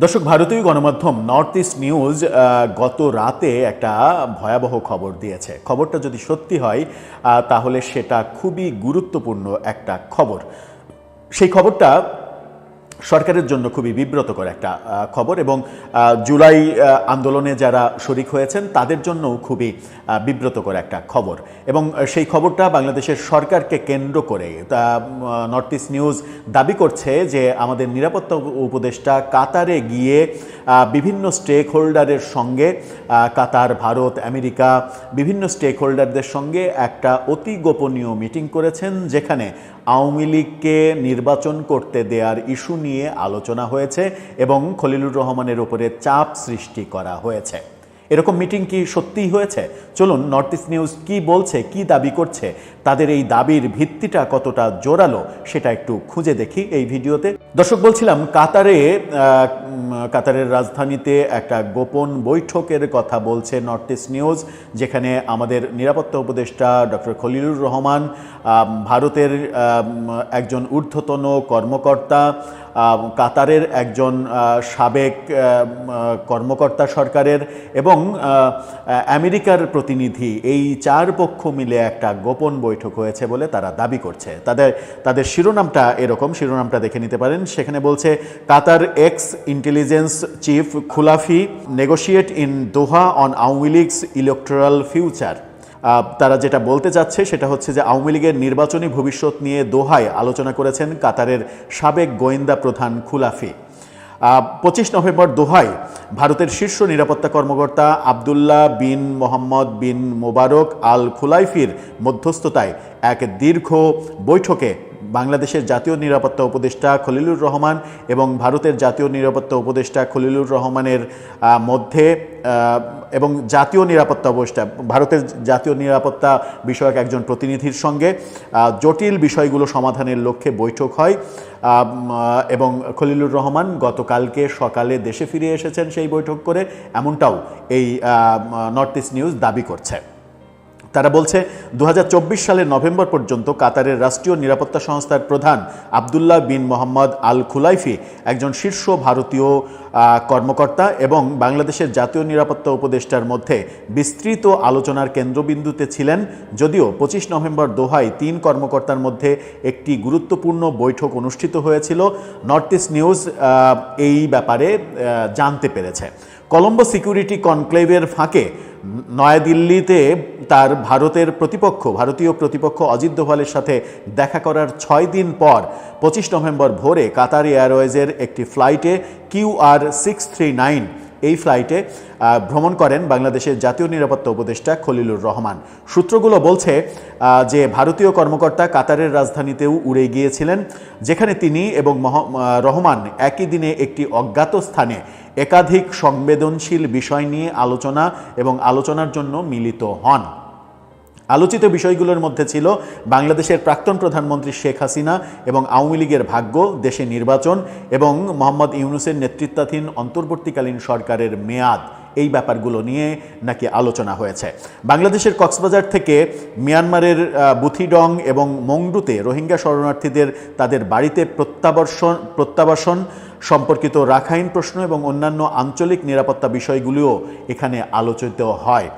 দর্শক, ভারতীয় গণমাধ্যম নর্থ ইস্ট নিউজ গত রাতে একটা ভয়াবহ খবর দিয়েছে। খবরটা যদি সত্যি হয় তাহলে সেটা খুবই গুরুত্বপূর্ণ একটা খবর। সেই খবরটা সরকারের জন্য খুবই বিব্রতকর একটা খবর এবং জুলাই আন্দোলনে যারা শরিক হয়েছেন তাদের জন্যও খুবই বিব্রতকর একটা খবর এবং সেই খবরটা বাংলাদেশের সরকারকে কেন্দ্র করে, তা নর্থ ইস্ট নিউজ দাবি করছে যে আমাদের নিরাপত্তা উপদেষ্টা কাতারে গিয়ে বিভিন্ন স্টেক হোল্ডারের সঙ্গে কাতার, ভারত, আমেরিকা, বিভিন্ন স্টেক হোল্ডারদের সঙ্গে একটা অতি গোপনীয় মিটিং করেছেন যেখানে আওয়ামী লীগকে নির্বাচন করতে দেওয়ার ইস্যু নিয়ে আলোচনা হয়েছে এবং খলিলুর রহমানের উপরে চাপ সৃষ্টি করা হয়েছে। এরকম মিটিং কি সত্যিই হয়েছে? চলুন নর্থ ইস্ট নিউজ কি বলছে, কি দাবি করছে, তাদের এই দাবির ভিত্তিটা কতটা জোরালো সেটা একটু খুঁজে দেখি এই ভিডিওতে। দর্শক, বলছিলাম কাতারে কাতারের রাজধানীতে একটা গোপন বৈঠকের কথা বলছে নর্থ ইস্ট নিউজ, যেখানে আমাদের নিরাপত্তা উপদেষ্টা ডক্টর খলিলুর রহমান ভারতের একজন ঊর্ধ্বতন কর্মকর্তা কাতারের একজন সাবেক কর্মকর্তা সরকারের এবং আমেরিকার প্রতিনিধি। এই চার পক্ষ মিলে একটা গোপন বৈঠক হয়েছে বলে তারা দাবি করছে। তাদের তাদের শিরোনামটা এরকম, শিরোনামটা দেখে নিতে পারেন। সেখানে বলছে, Qatar ex intelligence chief Khulaifi negotiate in Doha on Awami League's electoral future তারা যেটা বলতে চাচ্ছে সেটা হচ্ছে যে আওয়ামী লীগের নির্বাচনী ভবিষ্যৎ নিয়ে দোহায় আলোচনা করেছেন কাতারের সাবেক গোয়েন্দা প্রধান খুলাফি। পঁচিশ নভেম্বর দোহায় ভারতের শীর্ষ নিরাপত্তা কর্মকর্তা আবদুল্লাহ বিন মোহাম্মদ বিন মোবারক আল খুলাইফির মধ্যস্থতায় এক দীর্ঘ বৈঠকে বাংলাদেশের জাতীয় নিরাপত্তা উপদেষ্টা খলিলুর রহমান এবং ভারতের জাতীয় নিরাপত্তা উপদেষ্টা খলিলুর রহমানের মধ্যে এবং জাতীয় নিরাপত্তা উপদেষ্টা, ভারতের জাতীয় নিরাপত্তা বিষয়ক একজন প্রতিনিধির সঙ্গে জটিল বিষয়গুলো সমাধানের লক্ষ্যে বৈঠক হয়। এবং খলিলুর রহমান গতকালকে সকালে দেশে ফিরে এসেছেন সেই বৈঠক করে, এমনটাও এই নর্থ ইস্ট নিউজ দাবি করছে। তারা বলছে দু হাজার চব্বিশ সালের নভেম্বর পর্যন্ত কাতারের রাষ্ট্রীয় নিরাপত্তা সংস্থার প্রধান আবদুল্লাহ বিন মোহাম্মদ আল খুলাইফি একজন শীর্ষ ভারতীয় কর্মকর্তা এবং বাংলাদেশের জাতীয় নিরাপত্তা উপদেষ্টার মধ্যে বিস্তৃত আলোচনার কেন্দ্রবিন্দুতে ছিলেন। যদিও পঁচিশ নভেম্বর দোহায় তিন কর্মকর্তার মধ্যে একটি গুরুত্বপূর্ণ বৈঠক অনুষ্ঠিত হয়েছিল। নর্থ ইস্ট নিউজ এই ব্যাপারে জানতে পেরেছে। কলম্বো সিকিউরিটি কনক্লেভের ফাঁকে নয়াদিল্লিতে তার ভারতের প্রতিপক্ষ, ভারতীয় প্রতিপক্ষ অজিত দোভালের সাথে দেখা করার ছয় দিন পর পঁচিশ নভেম্বর ভোরে কাতার এয়ারওয়েজের একটি ফ্লাইটে Q R six three nine এই ফ্লাইটে ভ্রমণ করেন বাংলাদেশের জাতীয় নিরাপত্তা উপদেষ্টা খলিলুর রহমান। সূত্রগুলো বলছে যে ভারতীয় কর্মকর্তা কাতারের রাজধানীতেও উড়ে গিয়েছিলেন, যেখানে তিনি এবং রহমান একই দিনে একটি অজ্ঞাত স্থানে একাধিক সংবেদনশীল বিষয় নিয়ে আলোচনা এবং আলোচনার জন্য মিলিত হন। আলোচিত বিষয়গুলোর মধ্যে ছিল বাংলাদেশের প্রাক্তন প্রধানমন্ত্রী শেখ হাসিনা এবং আওয়ামী লীগের ভাগ্য, দেশে নির্বাচন এবং মোহাম্মদ ইউনুসের নেতৃত্বাধীন অন্তর্বর্তীকালীন সরকারের মেয়াদ। এই ব্যাপারগুলো নিয়ে নাকি আলোচনা হয়েছে। বাংলাদেশের কক্সবাজার থেকে মিয়ানমারের বুথিডং এবং মংডুতে রোহিঙ্গা শরণার্থীদের তাদের বাড়িতে প্রত্যাবর্ষণ, প্রত্যাবাসন সম্পর্কিত রাখাইন প্রশ্ন এবং অন্যান্য আঞ্চলিক নিরাপত্তা বিষয়গুলিও এখানে আলোচিত হয়।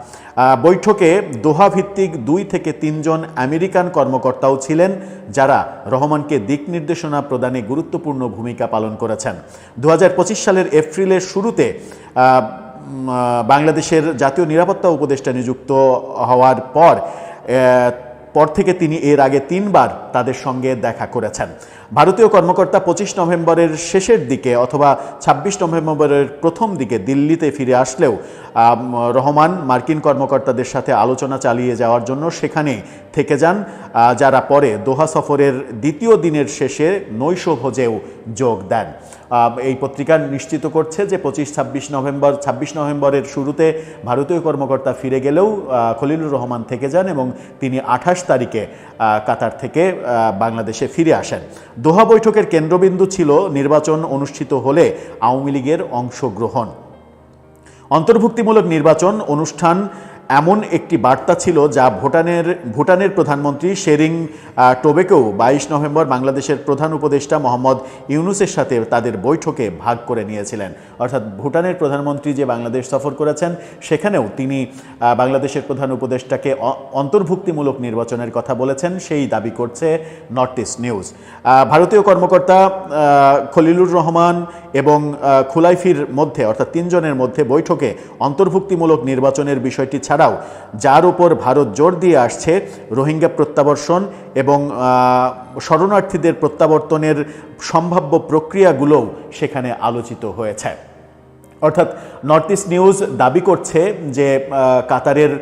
বৈঠকে দোহা ভিত্তিক দুই থেকে তিনজন আমেরিকান কর্মকর্তাও ছিলেন, যারা রহমানকে দিক নির্দেশনা প্রদানে গুরুত্বপূর্ণ ভূমিকা পালন করেছেন। দু হাজার পঁচিশ সালের এপ্রিলের শুরুতে বাংলাদেশের জাতীয় নিরাপত্তা উপদেষ্টা নিযুক্ত হওয়ার পর পর থেকে তিনি এর আগে তিনবার তাদের সঙ্গে দেখা করেছেন। ভারতীয় কর্মকর্তা পঁচিশ নভেম্বরের শেষের দিকে অথবা ছাব্বিশ নভেম্বরের প্রথম দিকে দিল্লিতে ফিরে আসলেও রহমান মার্কিন কর্মকর্তাদের সাথে আলোচনা চালিয়ে যাওয়ার জন্য সেখানে থেকে যান। যারা পরে দোহা সফরের দ্বিতীয় দিনের শেষে নৈশভোজেও যোগ দেন। এই পত্রিকা নিশ্চিত করছে যে পঁচিশ, ছাব্বিশ নভেম্বর, ছাব্বিশ নভেম্বরের শুরুতে ভারতীয় কর্মকর্তা ফিরে গেলেও খলিলুর রহমান থেকে যান এবং তিনি আঠাশ তারিখে কাতার থেকে বাংলাদেশে ফিরে আসেন। দোহা বৈঠকের কেন্দ্রবিন্দু ছিল নির্বাচন অনুষ্ঠিত হলে আওয়ামী লীগের অংশগ্রহণ। অন্তর্ভুক্তিমূলক নির্বাচন অনুষ্ঠান এমন একটি বার্তা ছিল যা ভুটানের ভুটানের প্রধানমন্ত্রী শেরিং টোবেকেও বাইশ নভেম্বর বাংলাদেশের প্রধান উপদেষ্টা মোহাম্মদ ইউনুসের সাথে তাদের বৈঠকে ভাগ করে নিয়েছিলেন। অর্থাৎ ভুটানের প্রধানমন্ত্রী যে বাংলাদেশ সফর করেছেন, সেখানেও তিনি বাংলাদেশের প্রধান উপদেষ্টাকে অন্তর্ভুক্তিমূলক নির্বাচনের কথা বলেছেন, সেই দাবি করছে নর্থ ইস্ট নিউজ। ভারতীয় কর্মকর্তা খলিলুর রহমান এবং খুলাইফির মধ্যে, অর্থাৎ তিনজনের মধ্যে বৈঠকে অন্তর্ভুক্তিমূলক নির্বাচনের বিষয়টি ছাড়াও যার উপর ভারত জোর দিয়ে আসছে রোহিঙ্গা প্রত্যাবর্ষণ এবং শরণার্থীদের প্রত্যাবর্তনের সম্ভাব্য প্রক্রিয়াগুলোও সেখানে আলোচিত হয়েছে। অর্থাৎ নর্থ ইস্ট নিউজ দাবি করছে যে কাতারের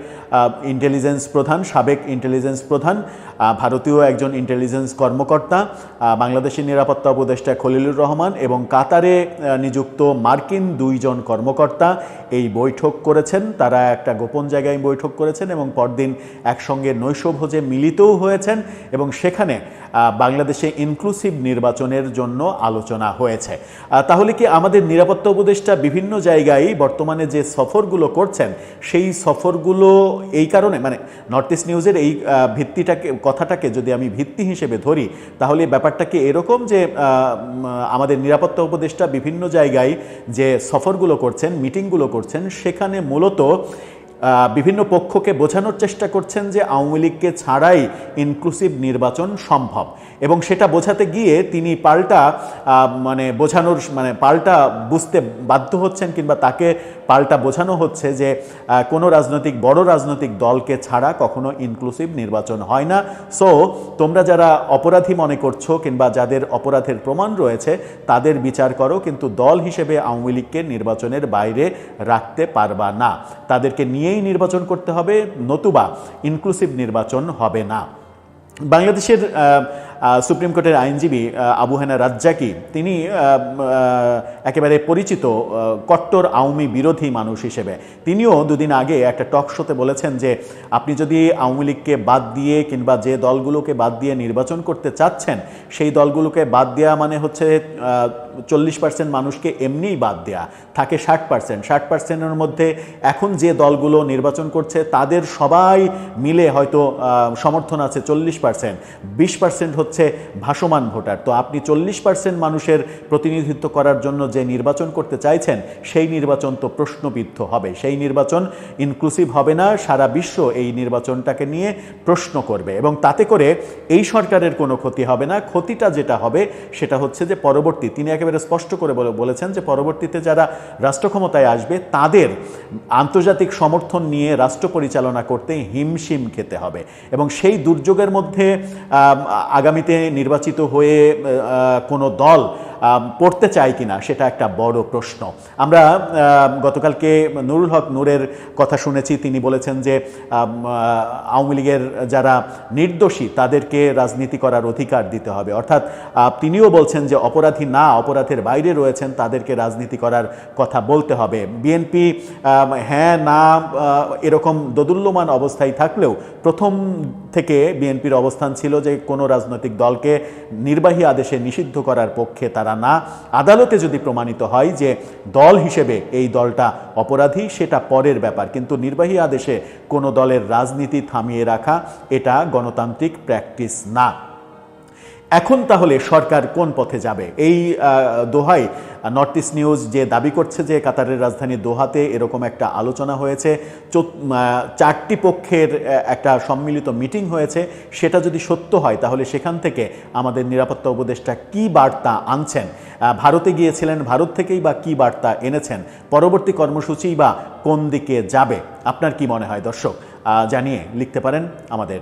ইন্টেলিজেন্স প্রধান, সাবেক ইন্টেলিজেন্স প্রধান ভারতীয় একজন ইন্টেলিজেন্স কর্মকর্তা বাংলাদেশের নিরাপত্তা উপদেষ্টা খলিলুর রহমান এবং কাতারে নিযুক্ত মার্কিন দুইজন কর্মকর্তা এই বৈঠক করেছেন। তারা একটা গোপন জায়গায় বৈঠক করেছেন এবং পরদিন একসঙ্গে নৈশভোজে মিলিতও হয়েছেন এবং সেখানে বাংলাদেশে ইনক্লুসিভ নির্বাচনের জন্য আলোচনা হয়েছে। তাহলে কি আমাদের নিরাপত্তা উপদেষ্টা বিভিন্ন জায়গায় বর্তমানে যে সফরগুলো করছেন, সেই সফরগুলো এই কারণে মানে নর্থ ইস্ট নিউজের এই ভিত্তিটাকে, কথাটাকে যদি আমি ভিত্তি হিসেবে ধরি, তাহলে ব্যাপারটাকে এরকম যে আমাদের নিরাপত্তা উপদেষ্টা বিভিন্ন জায়গায় যে সফরগুলো করছেন, মিটিংগুলো করছেন, সেখানে মূলত বিভিন্ন পক্ষকে বোঝানোর চেষ্টা করছেন যে আওয়ামী লীগকে ছাড়াই ইনক্লুসিভ নির্বাচন সম্ভব। এবং সেটা বোঝাতে গিয়ে তিনি পাল্টা মানে বোঝানোর মানে পাল্টা বুঝতে বাধ্য হচ্ছেন কিংবা তাকে পাল্টা বোঝানো হচ্ছে যে কোনো রাজনৈতিক, বড় রাজনৈতিক দলকে ছাড়া কখনো ইনক্লুসিভ নির্বাচন হয় না। সো তোমরা যারা অপরাধী মনে করছ কিংবা যাদের অপরাধের প্রমাণ রয়েছে, তাদের বিচার করো, কিন্তু দল হিসেবে আওয়ামী লীগকে নির্বাচনের বাইরে রাখতে পারবা না। তাদেরকে নিয়েই নির্বাচন করতে হবে, নতুবা ইনক্লুসিভ নির্বাচন হবে না। বাংলাদেশের সুপ্রিম কোর্টের আইনজীবী আবু হেনা রাজ্জাকি, তিনি একেবারে পরিচিত কট্টর আওয়ামী বিরোধী মানুষ হিসেবে। তিনিও দুদিন আগে একটা টক শোতে বলেছেন যে, আপনি যদি আওয়ামী লীগকে বাদ দিয়ে কিংবা যে দলগুলোকে বাদ দিয়ে নির্বাচন করতে চাচ্ছেন, সেই দলগুলোকে বাদ দেওয়া মানে হচ্ছে চল্লিশ পার্সেন্ট মানুষকে এমনিই বাদ দেয়া, থাকে ষাট পার্সেন্ট ষাট পার্সেন্টের মধ্যে এখন যে দলগুলো নির্বাচন করছে, তাদের সবাই মিলে হয়তো সমর্থন আছে চল্লিশ পার্সেন্ট বিশ পার্সেন্ট হচ্ছে ভাসমান ভোটার। তো আপনি চল্লিশ পার্সেন্ট মানুষের প্রতিনিধিত্ব করার জন্য যে নির্বাচন করতে চাইছেন, সেই নির্বাচন তো প্রশ্নবিদ্ধ হবে। সেই নির্বাচন ইনক্লুসিভ হবে না, সারা বিশ্ব এই নির্বাচনটাকে নিয়ে প্রশ্ন করবে। এবং তাতে করে এই সরকারের কোনো ক্ষতি হবে না। ক্ষতিটা যেটা হবে, সেটা হচ্ছে যে পরবর্তী, তিনি একেবারে স্পষ্ট করে বলে বলেছেন যে পরবর্তীতে যারা রাষ্ট্র ক্ষমতায় আসবে তাদের আন্তর্জাতিক সমর্থন নিয়ে রাষ্ট্র পরিচালনা করতে হিমশিম খেতে হবে। এবং সেই দুর্যোগের মধ্যে আগামীতে নির্বাচিত হয়ে কোনো দল পড়তে চায় কিনা সেটা একটা বড় প্রশ্ন। আমরা আম, গতকালকে নুরুল হক নূরের কথা শুনেছি। তিনি বলেছেন যে আওয়ামী লীগের যারা নির্দোষী তাদেরকে রাজনীতি করার অধিকার দিতে হবে। অর্থাৎ তিনিও বলছেন যে অপরাধী না অপরাধের বাইরে রয়েছেন, তাদেরকে রাজনীতি করার কথা বলতে হবে। বিএনপি হ্যাঁ না এরকম দোদুল্যমান অবস্থায় থাকলেও প্রথম থেকে বিএনপির অবস্থান ছিল যে কোনো রাজনৈতিক দলকে নির্বাহী আদেশে নিষিদ্ধ করার পক্ষে তারা না। আদালতে যদি প্রমাণিত হয় যে দল হিসেবে এই দলটা অপরাধী, সেটা পরের ব্যাপার। কিন্তু নির্বাহী আদেশে কোনো দলের রাজনীতি থামিয়ে রাখা, এটা গণতান্ত্রিক প্র্যাকটিস না। এখন তাহলে সরকার কোন পথে যাবে? এই দোহায় নর্থ ইস্ট নিউজ যে দাবি করছে যে কাতারের রাজধানী দোহাতে এরকম একটা আলোচনা হয়েছে চারটি পক্ষের একটা সম্মিলিত মিটিং হয়েছে, সেটা যদি সত্য হয় তাহলে সেখান থেকে আমাদের নিরাপত্তা উপদেষ্টা কি বার্তা আনছেন? ভারতে গিয়েছিলেন, ভারত থেকেই বা কি বার্তা এনেছেন? পরবর্তী কর্মসূচি বা কোন দিকে যাবে? আপনার কি মনে হয় দর্শক? জানিয়ে লিখতে পারেন আমাদের